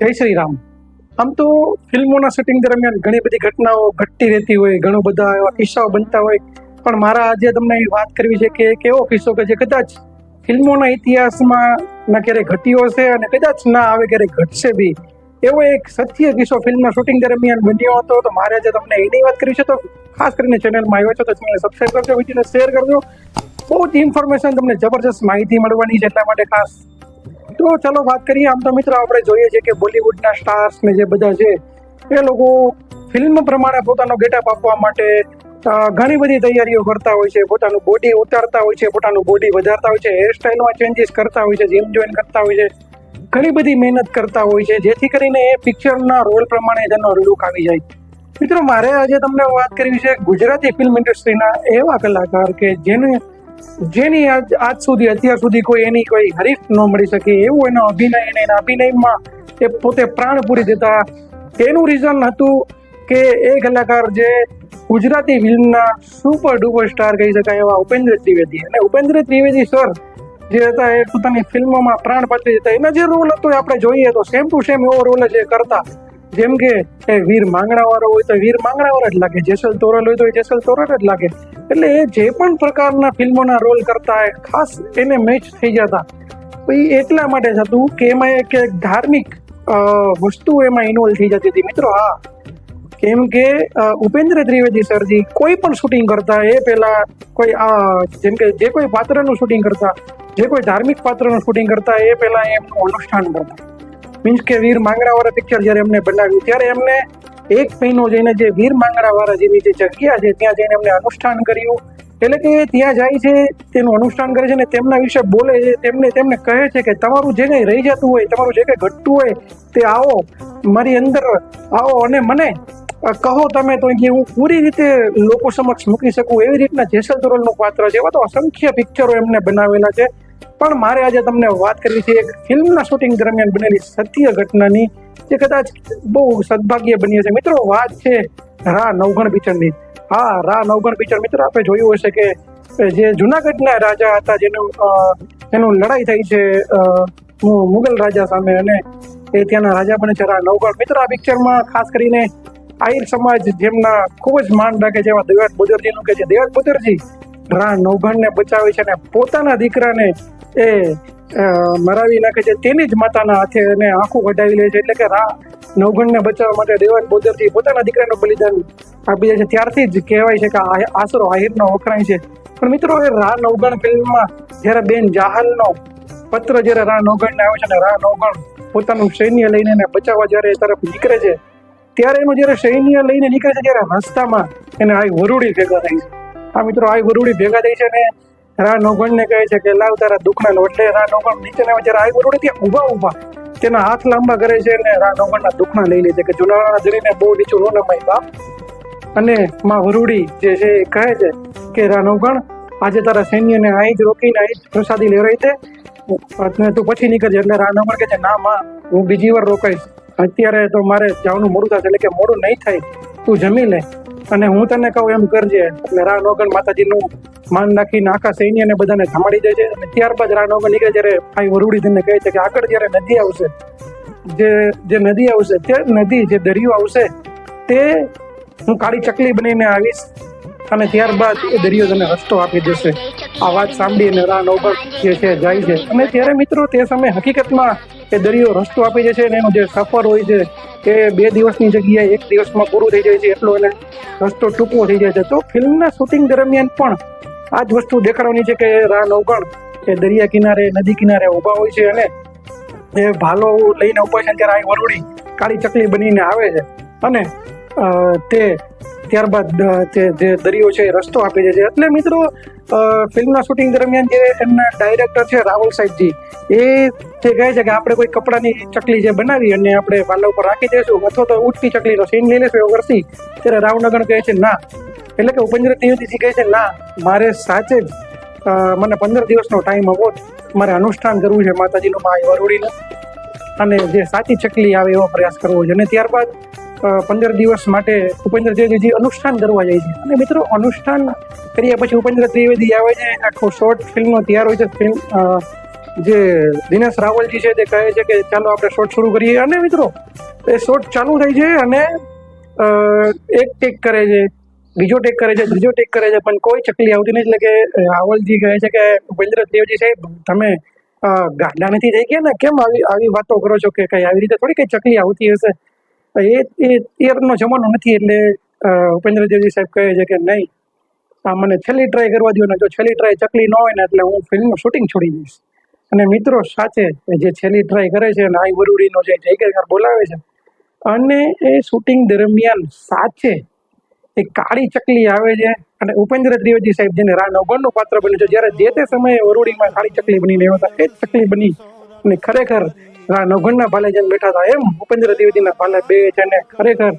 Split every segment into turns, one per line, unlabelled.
જય શ્રી રામ આમ તો ફિલ્મોના શૂટિંગ દરમિયાન ઘણી બધી ઘટનાઓ ઘટતી રહેતી હોય, ઘણો બધા એવા કિસ્સાઓ બનતા હોય. પણ મારા આજે તમને વાત કરવી છે કે એક એવો કિસ્સો કે જે કદાચ ફિલ્મોના ઇતિહાસમાં ના ક્યારેય ઘટ્યો હશે અને કદાચ ના આવે ક્યારેક ઘટશે બી. એવો એક સત્ય કિસ્સો ફિલ્મના શૂટિંગ દરમિયાન બન્યો હતો, તો મારે આજે તમને એની વાત કરવી છે. તો ખાસ કરીને ચેનલમાં આવ્યો છો તો ચેનલ સબસ્ક્રાઈબ કરજો, વિડીયોને શેર કરજો. બહુ જ ઇન્ફોર્મેશન તમને જબરજસ્ત માહિતી મળવાની છે એટલા માટે ખાસ તો ચાલો વાત કરીએ. આમ તો મિત્રો આપણે જોઈએ છે કે બોલિવૂડના સ્ટાર્સ ને જે બધા છે, એ લોકો ફિલ્મ પ્રમાણે પોતાનો ગેટઅપ આપવા માટે ઘણી બધી તૈયારીઓ કરતા હોય છે. પોતાનું બોડી ઉતારતા હોય છે, પોતાનું બોડી વધારતા હોય છે હેરસ્ટાઇલમાં ચેન્જીસ કરતા હોય છે જીમ જોઈન કરતા હોય છે. ઘણી બધી મહેનત કરતા હોય છે, જેથી કરીને એ પિક્ચરના રોલ પ્રમાણે તેનો લુક આવી જાય. મિત્રો, મારે આજે તમને વાત કરવી છે ગુજરાતી ફિલ્મ ઇન્ડસ્ટ્રીના એવા કલાકાર કે જેને જેની આજ સુધી અત્યાર સુધી કોઈ એની કોઈ હરીફ ન મળી શકે, એવું એનો અભિનય અને એના અભિનયમાં એ પોતે પ્રાણ પૂરી દેતા. તેનું રીઝન હતું કે એ કલાકાર જે ગુજરાતી ફિલ્મના સુપર ડુપર સ્ટાર કહી શકાય એવા ઉપેન્દ્ર ત્રિવેદી. અને ઉપેન્દ્ર ત્રિવેદી સર જે હતા એ પોતાની ફિલ્મોમાં પ્રાણ પાત્રી હતા એના જે રોલ હતો એ આપણે જોઈએ તો સેમ ટુ સેમ એવો રોલ જ એ કરતા. જેમ કે, એ વીર માંગણા વાળો હોય તો વીર માંગણા વાળો જ લાગે, જેસલ તોરલ હોય તો એ જેસલ તોરલ જ લાગે. એટલે એ જે પણ પ્રકારના ફિલ્મોના રોલ કરતા ખાસ એને મેચ થઈ જતા. એ એટલા માટે જ હતું કે એમાં એક ધાર્મિક વસ્તુ એમાં ઇન્વોલ્વ થઈ જતી હતી. મિત્રો, હા. કેમ કે ઉપેન્દ્ર ત્રિવેદી સરજી કોઈ પણ શૂટિંગ કરતા એ પહેલા કોઈ જેમ કે, જે કોઈ પાત્રનું શૂટિંગ કરતા, જે કોઈ ધાર્મિક પાત્રનું શૂટિંગ કરતા એ પહેલા એમનું અનુષ્ઠાન કરતા. મીન્સ કે વીર માંગરાવાળા પિક્ચર જ્યારે એમને બનાવ્યું, ત્યારે એમને એક મહિનો જઈને જે વીર માંગણા જેવી જે જગ્યા છે, ત્યાં જઈને એમને અનુષ્ઠાન કર્યું. એટલે કે ત્યાં જાય છે, તેનું અનુષ્ઠાન કરે છે ને તેમના વિશે બોલે છે, તેમને તેમને કહે છે કે તમારું જે કંઈ રહી જતું હોય, તમારું જે કંઈ ઘટતું હોય, તે આવો, મારી અંદર આવો અને મને કહો તમે તો કે હું પૂરી રીતે લોકો સમક્ષ મૂકી શકું એવી રીતના જેસલ તોરલનું પાત્ર છે. એવા તો અસંખ્ય પિક્ચરો એમને બનાવેલા છે. પણ મારે આજે તમને વાત કરવી છે એક ફિલ્મના શૂટિંગ દરમિયાન બનેલી સત્ય ઘટનાની, જે કદાચ બહુ સદભાગ્ય બની છે. મિત્રો, વાત છે રા નવગણ પિક્ચરની હા, રા નવગણ પિક્ચર મિત્રો આપણે જોયું હશે કે જે જુનાગઢના રાજા હતા, જેનું એનું લડાઈ થઈ છે મુગલ રાજા સામે અને એ ત્યાંના રાજા બને છે રા નવગણ. મિત્રો, આ પિક્ચરમાં ખાસ કરીને આહિર સમાજ જેમના ખૂબ જ માન રાખે છે, એવા દેવાત બોદરજીનું કે જે દેવાત બોદરજી રા નવગણને બચાવે છે અને પોતાના દીકરાને એ મરાવી નાખે છે. તેની જ માતાના હાથે એને આંખું કઢાવી લે છે. એટલે કે રા નવગણને બચાવવા માટે દેવાન બોદરજી પોતાના દીકરાનું બલિદાન આપી દે છે. ત્યારથી જ કહેવાય છે કે આશરો આહિરનો વખણાય છે. પણ મિત્રો, એ રા નવગણ ફિલ્મમાં જ્યારે બેન જાહલનો પત્ર જ્યારે રા નવગણને આવે છે અને રા નવગણ પોતાનું સૈન્ય લઈને એને બચાવવા જ્યારે એ તરફ નીકળે છે, ત્યારે એનું જ્યારે સૈન્ય લઈને નીકળે છે ત્યારે રસ્તામાં એને આ વરુડી ભેગા થાય છે. આ મિત્રો આ વરુડી ભેગા થાય છે ને રા નવગણને કહે છે કે લાવ તારા દુઃખના લો એટલે રા નવગણ નીચે આવે જ્યારે આ વરુડી ત્યાં ઊભા ઊભા. તેના હાથ લાંબા કરે છે અને રા નવગણના દુઃખના લઈ લે છે કે જુનાળાના જરીને બહુ નીચું ન નમાય બાપ. અને માં વરુડી જે છે એ કહે છે કે રા નવગણ આજે તારા સૈન્યને અહીં જ રોકીને અહીં જ પ્રસાદી દે અને તું પછી નીકળજે એટલે રા નવગણ કહે છે, ના માં, હું બીજી વાર રોકાઈશ. અત્યારે તો મારે જવાનું મોડું થશે એટલે કે મોડું નહીં થાય. તું જમી લે અને હું તને કહું એમ કરજે. એટલે રા નવગણ માતાજીનું માન નાખીને આખા સૈન્યને બધાને થમાડી દે છે અને ત્યારબાદ રા નીકળે જ્યારે ભાઈ વરુડી ધીને કહે છે કે આગળ જ્યારે નદી આવશે, જે જે નદી આવશે, તે નદી જે દરિયો આવશે, તે હું કાળી ચકલી બનીને આવીશ અને ત્યારબાદ એ દરિયો તને રસ્તો આપી દેશે. આ વાત સાંભળીને રાન નવગણ જે છે, જાય છે. અને ત્યારે મિત્રો તે સમયે હકીકતમાં એ દરિયો રસ્તો આપી દે છે અને એનો જે સફર હોય છે, એ બે દિવસની જગ્યાએ એક દિવસમાં પૂરું થઈ જાય છે. એટલો એને રસ્તો ટૂંકો થઈ જાય છે. તો ફિલ્મના શૂટિંગ દરમિયાન પણ આ જ વસ્તુ દેખાડવાની છે કે રા નવગણ એ દરિયા કિનારે, નદી કિનારે ઊભા હોય છે અને એ ભાલો લઈને ઊભા છે ત્યારે આ વરુડી કાળી ચકલી બનીને આવે છે. અને તે ત્યારબાદ તે જે દરિયો છે એ રસ્તો આપી દે છે એટલે મિત્રો ફિલ્મના શૂટિંગ દરમિયાન જે એમના ડાયરેક્ટર છે રાહુલ સાહેબજી, એ જે કહે છે કે આપણે કોઈ કપડાની ચકલી જે બનાવી અને આપણે વાલા ઉપર રાખી દઈશું અથવા તો ઉઠતી ચકલીનો સીન લઈ લેશું એવું કરશી. ત્યારે રાવનગર કહે છે, ના એટલે કે ઉપેન્દ્ર ત્રિવેદીજી કહે છે, ના, મારે સાચે જ મને પંદર દિવસનો ટાઈમ આપો મારે અનુષ્ઠાન કરવું છે માતાજીનું મા વરુડીને. અને જે સાચી ચકલી આવે એવો પ્રયાસ કરવો છે. અને ત્યારબાદ પંદર દિવસ માટે ઉપેન્દ્ર ત્રિવેદીજી અનુષ્ઠાન કરવા જાય છે. અને મિત્રો, અનુષ્ઠાન કર્યા પછી ઉપેન્દ્ર ત્રિવેદી આવે છે આખો શોર્ટ ફિલ્મનો તૈયાર હોય છે. ફિલ્મ જે દિનેશ રાવલજી છે તે કહે છે કે, ચાલો આપણે શોર્ટ શરૂ કરીએ. અને મિત્રો, એ શોર્ટ ચાલુ થાય છે અને એક એક કરે છે. બીજો ટેક કરે છે, ત્રીજો ટેક કરે છે, પણ કોઈ ચકલી આવતી નથી, એટલે કે રાવલજી કહે છે કે, ઉપેન્દ્ર દેવજી સાહેબ, તમે ગાંડા નથી થઈ ગયા ને? કેમ આવી આવી વાતો કરો છો કે કઈ આવી રીતે થોડી કઈ ચકલી આવતી હશે? એ એ એરનો જમાનો નથી, એટલે ઉપેન્દ્ર દેવજી સાહેબ કહે છે કે, નહીં, આ મને છેલ્લી ટ્રાય કરવા દો ને, જો છેલ્લી ટ્રાય ચકલી ન હોય ને, એટલે હું ફિલ્મનું શૂટિંગ છોડી દઈશ. અને મિત્રો સાચે જે છેલ્લી ટ્રાય કરે છે અને આઈ વરુડીનો જે જયકાર બોલાવે છે, અને એ શૂટિંગ દરમિયાન સાચે એ કાળી ચકલી આવે છે. અને ઉપેન્દ્ર ત્રિવેદી સાહેબ જેને રા નવગણનું પાત્ર બન્યું છે, જ્યારે જે તે સમયે વરુડીમાં કાળી ચકલી બનીને આવ્યા હતા, એ જ ચકલી બની. અને ખરેખર રા નવગણના ભાલે જઈને બેઠા હતા, એમ ઉપેન્દ્ર ત્રિવેદીના ભાલે બે છે અને ખરેખર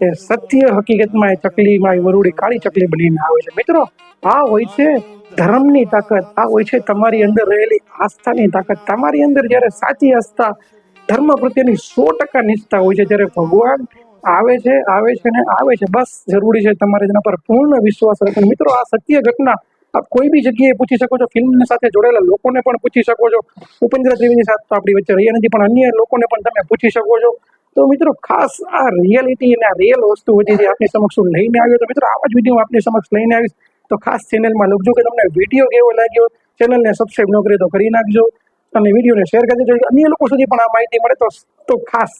એ સત્ય હકીકતમાં એ ચકલીમાં એ વરુડી કાળી ચકલી બનીને આવે છે. મિત્રો, આ હોય છે ધર્મની તાકાત, આ હોય છે તમારી અંદર રહેલી આસ્થાની તાકાત. તમારી અંદર જ્યારે સાચી આસ્થા ધર્મ પ્રત્યેની સો ટકા નિષ્ઠા હોય છે, જ્યારે ભગવાન આવે છે આવે છે ને આવે છે. બસ જરૂરી છે તમારે તેના પર પૂર્ણ વિશ્વાસ રાખવાનો. મિત્રો, આ સત્ય ઘટના આપ કોઈ બી જગ્યાએ પૂછી શકો છો. ફિલ્મ સાથે જોડાયેલા લોકોને પણ પૂછી શકો છો. ઉપેન્દ્ર ત્રિવેદી સાથે તો આપણી વચ્ચે રહ્યા નથી, પણ અન્ય લોકોને પણ તમે પૂછી શકો છો. તો મિત્રો, ખાસ આ રિયાલિટી અને આ રિયલ વસ્તુ હતી જે આપની સમક્ષ હું લઈને આવ્યો. તો મિત્રો, આવા જ વીડિયો આપની સમક્ષ લઈને આવીશ. તો ખાસ ચેનલમાં લખજો કે તમને વીડિયો કેવો લાગ્યો? ચેનલને સબસ્ક્રાઈબ ન કરી તો કરી નાખજો. અને વિડીયોને શેર કરી દેજો. અન્ય લોકો સુધી પણ આ માહિતી મળે તો તો ખાસ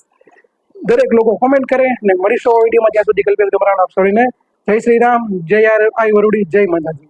દરેક લોકો કોમેન્ટ કરે અને મળીશું વિડીયોમાં. ત્યાં સુધી કલ્પેશ ગમરાણ આપ સૌને. જય શ્રી રામ જય આર આઈ વરુડી, જય માતાજી.